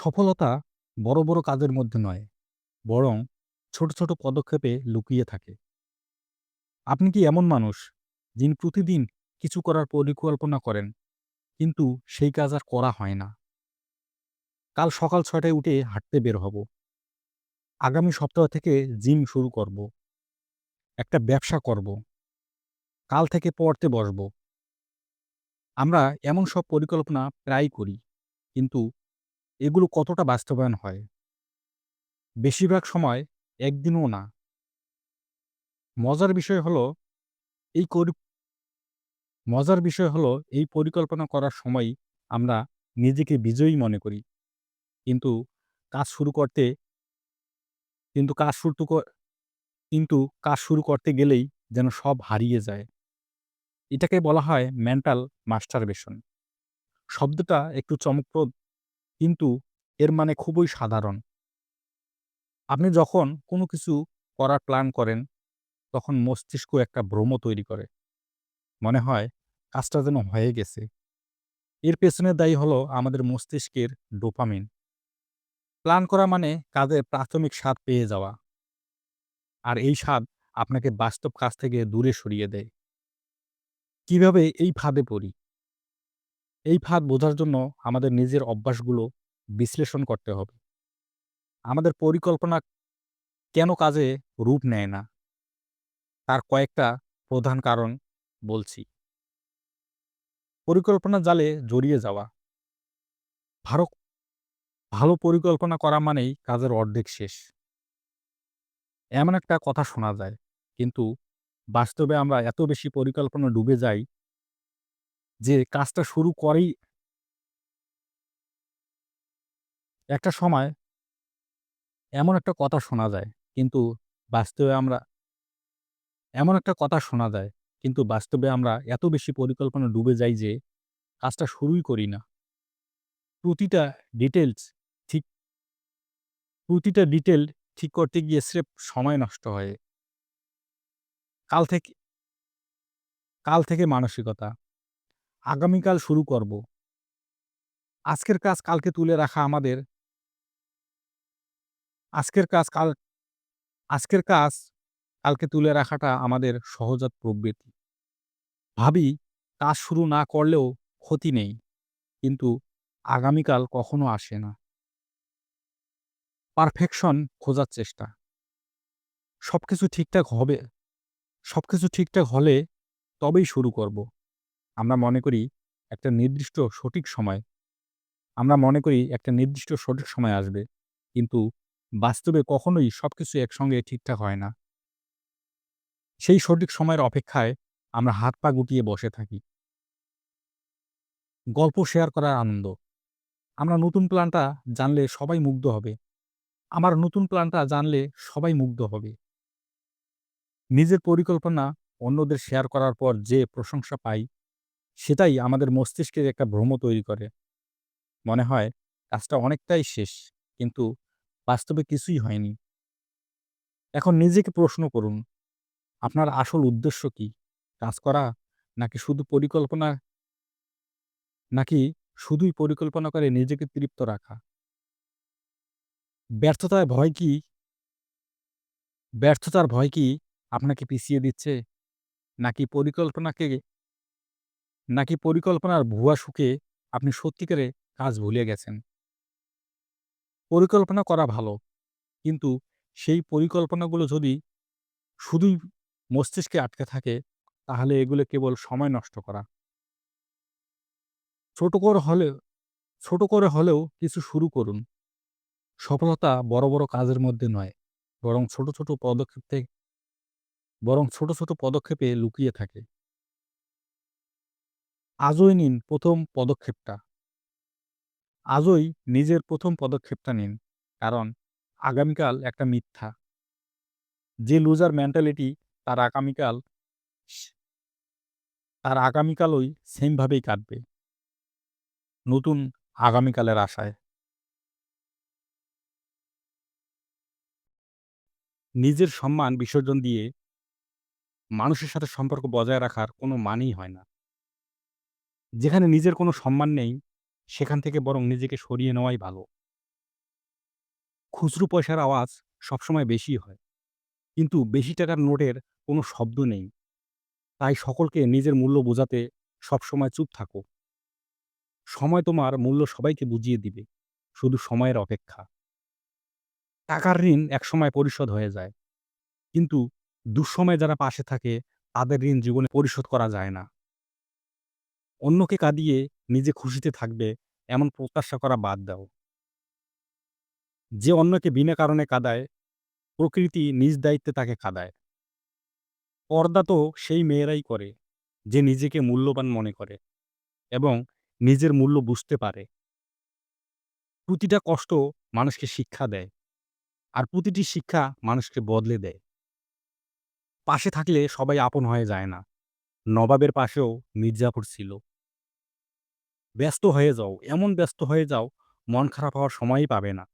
সফলতা বড়, বড় কাজের মধ্যে নয়, বরং ছোট, ছোট পদক্ষেপে লুকিয়ে থাকে। আপনি কি এমন মানুষ, যিনি প্রতিদিন কিছু করার পরিকল্পনা করেন, কিন্তু সেই কাজ আর করা হয় না? কাল সকাল ছয়টায় উঠে হাঁটতে বের হব। আগামী সপ্তাহ থেকে জিম শুরু করব। একটা ব্যবসা করব। কাল থেকে পড়তে বসব। আমরা এমন সব পরিকল্পনা প্রায়ই করি, কিন্তু এগুলো কতটা বাস্তবায়ন হয়? বেশিরভাগ সময় একদিনও না। মজার বিষয় হলো, এই মজার বিষয় হলো, এই পরিকল্পনা করার সময়ই আমরা নিজেকে বিজয়ী মনে করি। কিন্তু কাজ শুরু করতে, কিন্তু কাজ শুরু কিন্তু কাজ শুরু করতে গেলেই যেন সব হারিয়ে যায়। এটাকে বলা হয় মেন্টাল মাস্টারবেশন। শব্দটা একটু চমকপ্রদ কিন্তু এর মানে খুবই সাধারণ। আপনি যখন কোনো কিছু করার প্ল্যান করেন, তখন মস্তিষ্ক একটা ভ্রম তৈরি করে। মনে হয় কাজটা যেন হয়ে গেছে। এর পেছনে দায়ী হলো আমাদের মস্তিষ্কের ডোপামিন। প্ল্যান করা মানে কাজের প্রাথমিক স্বাদ পেয়ে যাওয়া। আর এই স্বাদ আপনাকে বাস্তব কাজ থেকে দূরে সরিয়ে দেয়। কীভাবে এই ফাঁদে পড়ি? এই ফাঁদ বোঝার জন্য আমাদের নিজের অভ্যাসগুলো বিশ্লেষণ করতে হবে। আমাদের পরিকল্পনা কেন কাজে রূপ নেয় না? তার কয়েকটা প্রধান কারণ বলছি। পরিকল্পনা জালে জড়িয়ে যাওয়া। ভালো ভালো পরিকল্পনা করা মানেই কাজের অর্ধেক শেষ। এমন একটা কথা শোনা যায়, কিন্তু বাস্তবে আমরা এত বেশি পরিকল্পনা ডুবে যাই যে কাজটা শুরু করেই একটা সময় এমন একটা কথা শোনা যায়, কিন্তু বাস্তবে আমরা এমন একটা কথা শোনা যায়, কিন্তু বাস্তবে আমরা এত বেশি পরিকল্পনা ডুবে যাই যে কাজটা শুরুই করি না। প্রতিটা ডিটেলস ঠিক প্রতিটা ডিটেইল ঠিক করতে গিয়ে স্রেফ সময় নষ্ট হয়। কাল থেকে কাল থেকে মানসিকতা। আগামীকাল শুরু করব। আজকের কাজ কালকে তুলে রাখা আমাদের আজকের কাজ কাল আজকের কাজ কালকে তুলে রাখাটা আমাদের সহজাত প্রবৃত্তি। ভাবি কাজ শুরু না করলেও ক্ষতি নেই, কিন্তু আগামীকাল কখনো আসে না। পারফেকশন খোঁজার চেষ্টা। সবকিছু ঠিকঠাক হবে সবকিছু ঠিকঠাক হলে তবেই শুরু করব। আমরা মনে করি একটা নির্দিষ্ট সঠিক সময় আমরা মনে করি একটা নির্দিষ্ট সঠিক সময় আসবে। কিন্তু বাস্তবে কখনোই সবকিছু একসঙ্গে ঠিকঠাক হয় না। সেই সঠিক সময়ের অপেক্ষায় আমরা হাত পা গুটিয়ে বসে থাকি। গল্প শেয়ার করার আনন্দ। আমরা নতুন প্ল্যানটা জানলে সবাই মুগ্ধ হবে। আমার নতুন প্ল্যানটা জানলে সবাই মুগ্ধ হবে। নিজের পরিকল্পনা অন্যদের শেয়ার করার পর যে প্রশংসা পাই, সেটাই আমাদের মস্তিষ্কের একটা ভ্রম তৈরি করে। মনে হয় কাজটা অনেকটাই শেষ, কিন্তু বাস্তবে কিছুই হয়নি। এখন নিজেকে প্রশ্ন করুন, আপনার আসল উদ্দেশ্য কি? কাজ করা নাকি শুধু পরিকল্পনা নাকি শুধুই পরিকল্পনা করে নিজেকে তৃপ্ত রাখা? ব্যর্থতায় ভয় কি ব্যর্থতার ভয় কি আপনাকে পিছিয়ে দিচ্ছে? নাকি পরিকল্পনাকে নাকি পরিকল্পনার ভুয়া সুখে আপনি সত্যিকারে কাজ ভুলে গেছেন? পরিকল্পনা করা ভালো, কিন্তু সেই পরিকল্পনাগুলো যদি শুধুই মস্তিষ্কে আটকে থাকে, তাহলে এগুলো কেবল সময় নষ্ট করা। ছোট করে হলেও ছোট করে হলেও কিছু শুরু করুন। সফলতা বড়, বড় কাজের মধ্যে নয়, বরং ছোট, ছোট পদক্ষেপ থেকে বরং ছোট, ছোট পদক্ষেপে লুকিয়ে থাকে। আজই নিন প্রথম পদক্ষেপটা। আজই নিজের প্রথম পদক্ষেপটা নিন। কারণ আগামীকাল একটা মিথ্যা। যে লুজার মেন্টালিটি তার আগামীকাল তার আগামীকালই সেম ভাবেই কাটবে। নতুন আগামীকালের আশায়। নিজের সম্মান বিসর্জন দিয়ে মানুষের সাথে সম্পর্ক বজায় রাখার কোনো মানেই হয় না। যেখানে নিজের কোনো সম্মান নেই, সেখান থেকে বরং নিজেকে সরিয়ে নেওয়াই ভালো। খুচরো পয়সার আওয়াজ সবসময় বেশি হয় কিন্তু বেশি টাকার নোটের কোনো শব্দ নেই। তাই সকলকে নিজের মূল্য বোঝাতে সবসময় চুপ থাকো। সময় তোমার মূল্য সবাইকে বুঝিয়ে দিবে শুধু সময়ের অপেক্ষা। টাকার ঋণ একসময় পরিশোধ হয়ে যায় কিন্তু দুঃসময়ে যারা পাশে থাকে তাদের ঋণ জীবনে পরিশোধ করা যায় না। অন্যকে কাঁদিয়ে নিজে খুশিতে থাকবে, এমন প্রত্যাশা করা বাদ দাও। যে অন্যকে বিনা কারণে কাঁদায়, প্রকৃতি নিজ দায়িত্বে তাকে কাঁদায় পর্দা তো সেই মেয়েরাই করে, যে নিজেকে মূল্যবান মনে করে এবং নিজের মূল্য বুঝতে পারে। প্রতিটা কষ্ট মানুষকে শিক্ষা দেয় আর প্রতিটি শিক্ষা মানুষকে বদলে দেয়। পাশে থাকলে সবাই আপন হয়ে যায় না। নবাবের পাশেও মির্জাফর ছিল। ব্যস্ত হয়ে যাও এমন ব্যস্ত হয়ে যাও মন খারাপ হওয়ার সময়ই পাবে না।